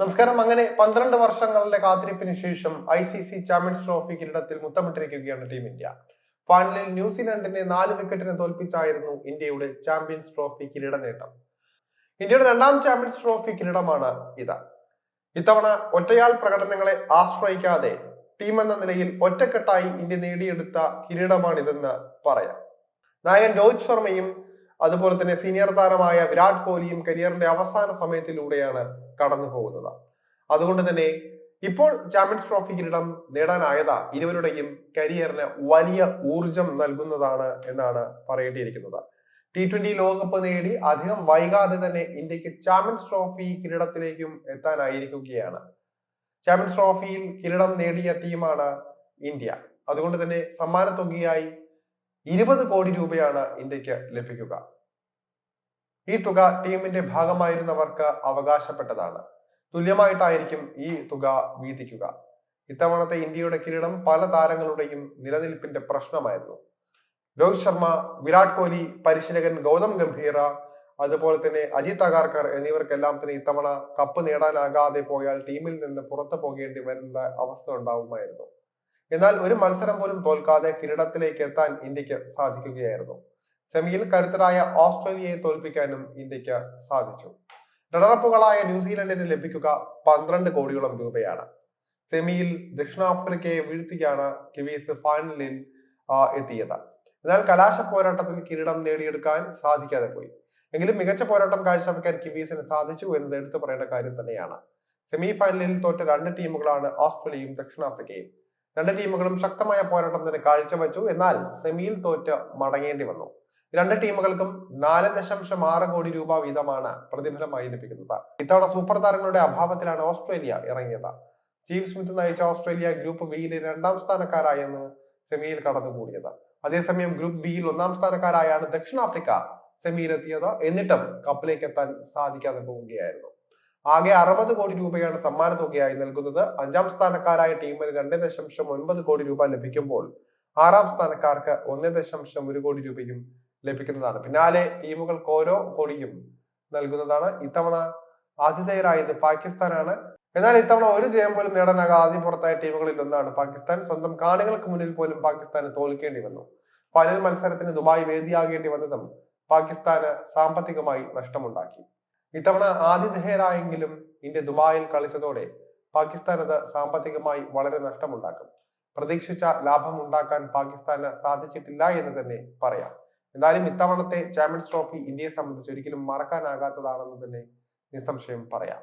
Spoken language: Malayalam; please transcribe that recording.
നമസ്കാരം. അങ്ങനെ പന്ത്രണ്ട് വർഷങ്ങളുടെ കാത്തിരിപ്പിന് ശേഷം I C C champions trophy കിരീടത്തിൽ മുത്തമിട്ടിരിക്കുകയാണ് ടീം ഇന്ത്യ. ഫൈനലിൽ ന്യൂസിലാൻഡിനെ നാല് വിക്കറ്റിന് തോൽപ്പിച്ചായിരുന്നു ഇന്ത്യയുടെ ചാമ്പ്യൻസ് ട്രോഫി കിരീട നേട്ടം. ഇന്ത്യയുടെ രണ്ടാം ചാമ്പ്യൻസ് ട്രോഫി കിരീടമാണ് ഇത്. ഇത്തവണ ഒറ്റയാൾ പ്രകടനങ്ങളെ ആശ്രയിക്കാതെ ടീം എന്ന നിലയിൽ ഒറ്റക്കെട്ടായി ഇന്ത്യ നേടിയെടുത്ത കിരീടമാണിതെന്ന് പറയാം. നായകൻ രോഹിത് ശർമ്മയും അതുപോലെ തന്നെ സീനിയർ താരമായ വിരാട് കോഹ്ലിയും കരിയറിന്റെ അവസാന സമയത്തിലൂടെയാണ് കടന്നു പോകുന്നത്. അതുകൊണ്ട് തന്നെ ഇപ്പോൾ ചാമ്പ്യൻസ് ട്രോഫി കിരീടം നേടാനായത് ഇരുവരുടെയും കരിയറിന് വലിയ ഊർജം നൽകുന്നതാണ് എന്നാണ് പറയേണ്ടിയിരിക്കുന്നത്. ടി ട്വന്റി ലോകകപ്പ് നേടി അധികം വൈകാതെ തന്നെ ഇന്ത്യയ്ക്ക് ചാമ്പ്യൻസ് ട്രോഫി കിരീടത്തിലേക്കും എത്താനായിരിക്കുകയാണ്. ചാമ്പ്യൻസ് ട്രോഫിയിൽ കിരീടം നേടിയ ടീമാണ് ഇന്ത്യ. അതുകൊണ്ട് തന്നെ സമ്മാന തുകയായി ഇരുപത് കോടി രൂപയാണ് ഇന്ത്യയ്ക്ക് ലഭിക്കുക. ഈ തുക ടീമിന്റെ ഭാഗമായിരുന്നവർക്ക് അവകാശപ്പെട്ടതാണ്. തുല്യമായിട്ടായിരിക്കും ഈ തുക വീതിക്കുക. ഇത്തവണത്തെ ഇന്ത്യയുടെ കിരീടം പല താരങ്ങളുടെയും നിലനിൽപ്പിന്റെ പ്രശ്നമായിരുന്നു. രോഹിത് ശർമ്മ വിരാട് കോഹ്ലി പരിശീലകൻ ഗൗതം ഗംഭീർ അതുപോലെ തന്നെ അജിത് അഗാർക്കർ എന്നിവർക്കെല്ലാം തന്നെ ഇത്തവണ കപ്പ് നേടാനാകാതെ പോയാൽ ടീമിൽ നിന്ന് പുറത്തു പോകേണ്ടി വരുന്ന അവസ്ഥ ഉണ്ടാവുമായിരുന്നു. എന്നാൽ ഒരു മത്സരം പോലും തോൽക്കാതെ കിരീടത്തിലേക്ക് എത്താൻ ഇന്ത്യയ്ക്ക് സാധിക്കുകയായിരുന്നു. സെമിയിൽ കരുത്തരായ ഓസ്ട്രേലിയയെ തോൽപ്പിക്കാനും ഇന്ത്യയ്ക്ക് സാധിച്ചു. റണ്ണറപ്പുകളായ ന്യൂസിലൻഡിന് ലഭിക്കുക പന്ത്രണ്ട് കോടിയോളം രൂപയാണ്. സെമിയിൽ ദക്ഷിണാഫ്രിക്കയെ വീഴ്ത്തിയാണ് കിവീസ് ഫൈനലിൽ എത്തിയത്. എന്നാൽ കലാശ പോരാട്ടത്തിൽ കിരീടം നേടിയെടുക്കാൻ സാധിക്കാതെ പോയി. എങ്കിലും മികച്ച പോരാട്ടം കാഴ്ചവെക്കാൻ കിവീസിന് സാധിച്ചു എന്നത് എടുത്തു പറയേണ്ട കാര്യം തന്നെയാണ്. സെമി ഫൈനലിൽ തോറ്റ രണ്ട് ടീമുകളാണ് ഓസ്ട്രേലിയയും ദക്ഷിണാഫ്രിക്കയും. രണ്ട് ടീമുകളും ശക്തമായ പോരാട്ടം തന്നെ കാഴ്ചവെച്ചു. എന്നാൽ സെമിയിൽ തോറ്റ് മടങ്ങേണ്ടി വന്നു. രണ്ട് ടീമുകൾക്കും നാല് ദശാംശം ആറ് കോടി രൂപ വീതമാണ് പ്രതിഫലമായി ലഭിക്കുന്നത്. ഇത്തവണ സൂപ്പർ താരങ്ങളുടെ അഭാവത്തിലാണ് ഓസ്ട്രേലിയ ഇറങ്ങിയത്. സ്റ്റീവ് സ്മിത്ത് നയിച്ച ഓസ്ട്രേലിയ ഗ്രൂപ്പ് ബിയിലെ രണ്ടാം സ്ഥാനക്കാരായെന്ന് സെമിയിൽ കടന്നുകൂടിയത്. അതേസമയം ഗ്രൂപ്പ് ബിയിൽ ഒന്നാം സ്ഥാനക്കാരായാണ് ദക്ഷിണാഫ്രിക്ക സെമിയിലെത്തിയത്. എന്നിട്ടും കപ്പിലേക്ക് എത്താൻ സാധിക്കാതെ പോവുകയായിരുന്നു. ആകെ അറുപത് കോടി രൂപയാണ് സമ്മാന തുകയായി നൽകുന്നത്. അഞ്ചാം സ്ഥാനക്കാരായ ടീമിന് രണ്ട് ദശാംശം ഒൻപത് കോടി രൂപ ലഭിക്കുമ്പോൾ ആറാം സ്ഥാനക്കാർക്ക് ഒന്ന് ദശാംശം ഒരു കോടി രൂപയും ലഭിക്കുന്നതാണ്. പിന്നാലെ ടീമുകൾക്ക് ഓരോ കോടിയും നൽകുന്നതാണ്. ഇത്തവണ ആതിഥേയരായത് പാകിസ്ഥാനാണ്. എന്നാൽ ഇത്തവണ ഒരു ജയം പോലും നേടാനാകാതെ പുറത്തായ ടീമുകളിൽ ഒന്നാണ് പാകിസ്ഥാൻ. സ്വന്തം കാണികൾക്ക് മുന്നിൽ പോലും പാകിസ്ഥാന് തോൽക്കേണ്ടി വന്നു. ഫൈനൽ മത്സരത്തിന് ദുബായ് വേദിയാകേണ്ടി വന്നതും പാകിസ്ഥാന് സാമ്പത്തികമായി നഷ്ടമുണ്ടാക്കി. ഇത്തവണ ആതിഥേയരായെങ്കിലും ഇന്ത്യ ദുബായിൽ കളിച്ചതോടെ പാകിസ്ഥാൻ അത് സാമ്പത്തികമായി വളരെ നഷ്ടമുണ്ടാക്കും. പ്രതീക്ഷിച്ച ലാഭം ഉണ്ടാക്കാൻ പാകിസ്ഥാന് സാധിച്ചിട്ടില്ല എന്ന് തന്നെ പറയാം. എന്തായാലും ഇത്തവണത്തെ ചാമ്പ്യൻസ് ട്രോഫി ഇന്ത്യയെ സംബന്ധിച്ച് ഒരിക്കലും മറക്കാനാകാത്തതാണെന്ന് തന്നെ നിസ്സംശയം പറയാം.